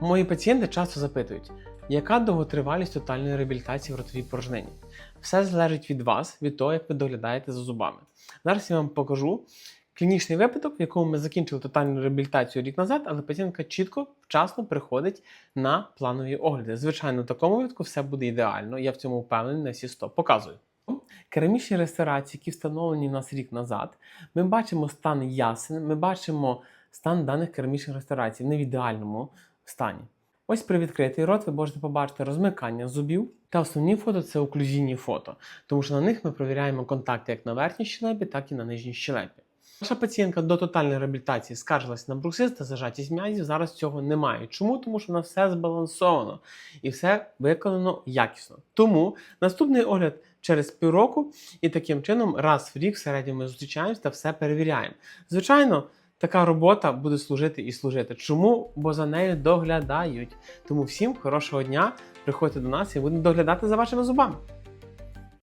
Мої пацієнти часто запитують, яка довготривалість тотальної реабілітації в ротовій порожнині? Все залежить від вас, від того, як ви доглядаєте за зубами. Зараз я вам покажу клінічний випадок, в якому ми закінчили тотальну реабілітацію рік назад, але пацієнтка чітко, вчасно приходить на планові огляди. Звичайно, в такому випадку все буде ідеально. Я в цьому впевнений на всі 100. Показую. Керамічні реставрації, які встановлені в нас рік назад, ми бачимо стан ясен, ми бачимо стан даних керамічних реставрацій. Вони в ідеальному стані. Ось при відкритий рот ви можете побачити розмикання зубів. Та основні фото це оклюзійні фото, тому що на них ми провіряємо контакти як на верхній щелепі, так і на нижній щелепі. Наша пацієнтка до тотальної реабілітації скаржилась на бруксиз та зажатість м'язів. Зараз цього немає. Чому? Тому що на все збалансовано і все виконано якісно. Тому наступний огляд через півроку, і таким чином раз в рік в середньому ми зустрічаємося та все перевіряємо. Звичайно. Така робота буде служити і служити. Чому? Бо за нею доглядають. Тому всім хорошого дня. Приходьте до нас і будемо доглядати за вашими зубами.